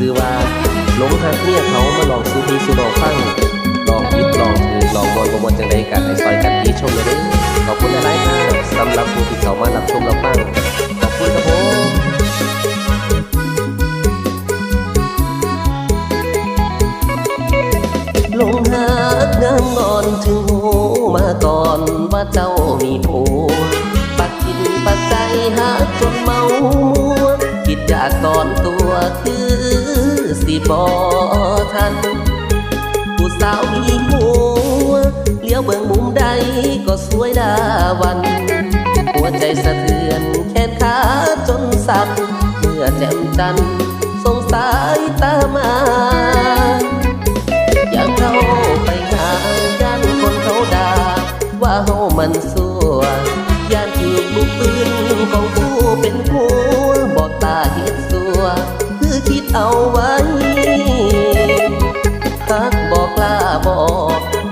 ซื้อว่าหลงหักเมียเขามาลองซื้อพีซื้อลองฟังลองคิดลองถือลองมวนประมวลจังใดกันในซอยกันดีชมเลยเด้อขอบคุณหลายๆครับสำหรับผู้ที่เขามารับชมรับฟังขอบคุณครับผมลงหากงามงอนถึงหูมาก่อนว่าเจ้ามีผัวปักกินปักใจหาจนเมามัวคิดอยากตอนตัว บอทัน ผู้สาวมีผัวเลี้ยวเบิ่งมุมใดก็สวยดาวัน หัวใจสะเทือนแขนขาจนสั่นเมื่อแจ่มจันสงสายตามาอยากเข้าไปหาย่านคนเขาด่าว่าเฮามันสัวย่านถือบุกปืนของผู้เป็นผัวบอกตาเฮ็ดสัวคือคิดเอาไว้ฮั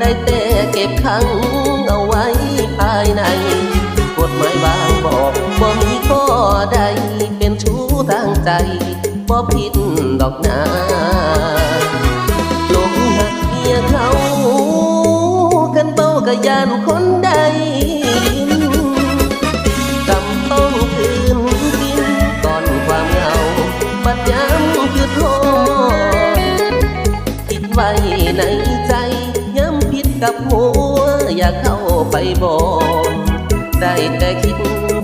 ได้แต่เก็บขังเอาไว้ภายใน กฎหมายบางบอกบ่มีข้อใดเป็นชู้ทางใจบ่ผิดดอกนาหลงหักเมียเขา กันเบากะยานคนใด ไปบอกได้แต่คิด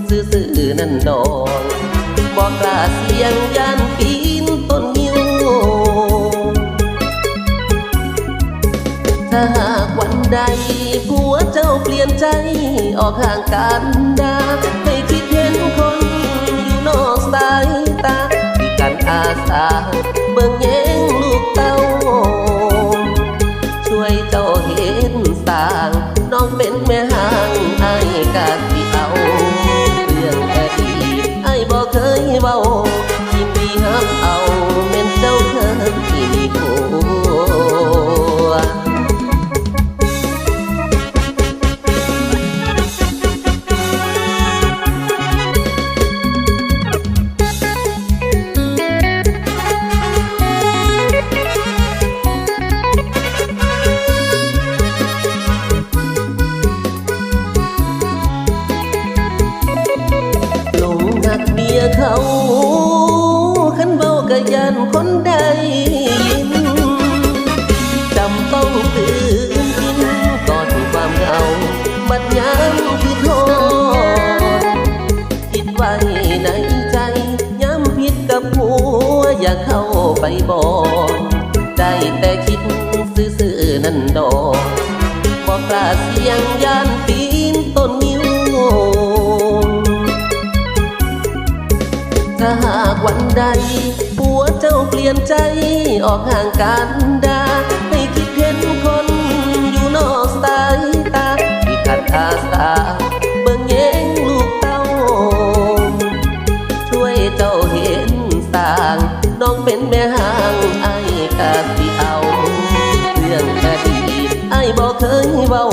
ซื่อๆนั่นดอนบอกกล้าเสียงยันปีนต้นยิ้วถ้าหากวันใดผัวเจ้าเปลี่ยนใจออกห่างกันดาให้คิดเห็นคนอยู่นอกสายตาที่กันอาสาเบิ่งแย่งลูกเต้า เขาขันเบากะยันคนใดยินจำต้องตื่นกินก่อนความเหงาบัดยามคือโทษคิดไว้ในใจย้ำผิดกับหัวอยากเข้าไปบอกได้แต่คิดซื่อๆนั่นดอกบอกกล้าเสียงยานปี ถ้าหากวันใดผัวเจ้าเปลี่ยนใจออกห่างกันดาให้คิดเห็นคนอยู่นอกสายตาที่ขัดอาสาเบิ่งแย่งลูกเต้า ช่วยเจ้าเห็นสร้างน้องเป็นแม่ห้างไอ้กาสิเอา เรื่องอดีไอ้บอกเคยเบา